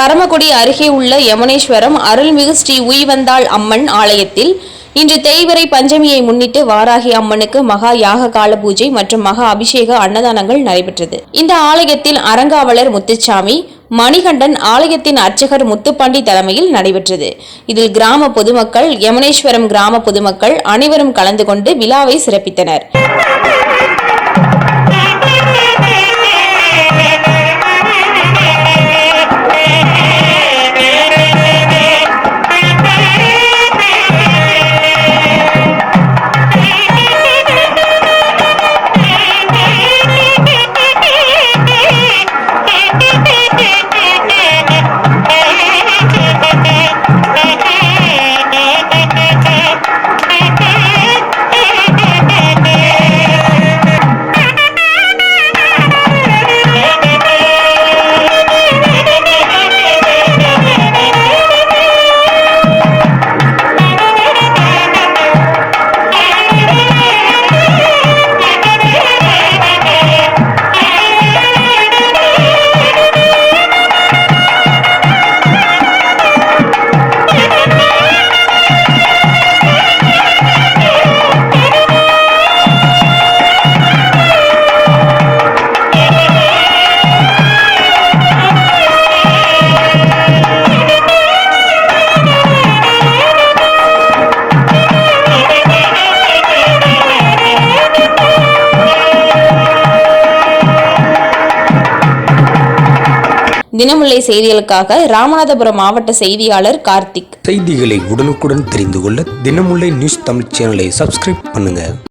பரமக்குடி அருகே உள்ள யமுனேஸ்வரம் அருள்மிகு ஸ்ரீ உய்வந்தாள் அம்மன் ஆலயத்தில் இன்று தேய்வரை பஞ்சமியை முன்னிட்டு வாராகி அம்மனுக்கு மகா யாக கால பூஜை மற்றும் மகா அபிஷேக அன்னதானங்கள் நடைபெற்றது. இந்த ஆலயத்தில் அறங்காவலர் முத்துச்சாமி மணிகண்டன் ஆலயத்தின் அர்ச்சகர் முத்துப்பாண்டி தலைமையில் நடைபெற்றது. இதில் கிராம பொதுமக்கள் யமுனேஸ்வரம் கிராம பொதுமக்கள் அனைவரும் கலந்து கொண்டு விழாவை சிறப்பித்தனர். தினமுல்லை செய்திகளுக்காக ராமநாதபுரம் மாவட்ட செய்தியாளர் கார்த்திக். செய்திகளை உடனுக்குடன் தெரிந்து கொள்ள தினமுல்லை நியூஸ் தமிழ் சேனலை சப்ஸ்கிரைப் பண்ணுங்க.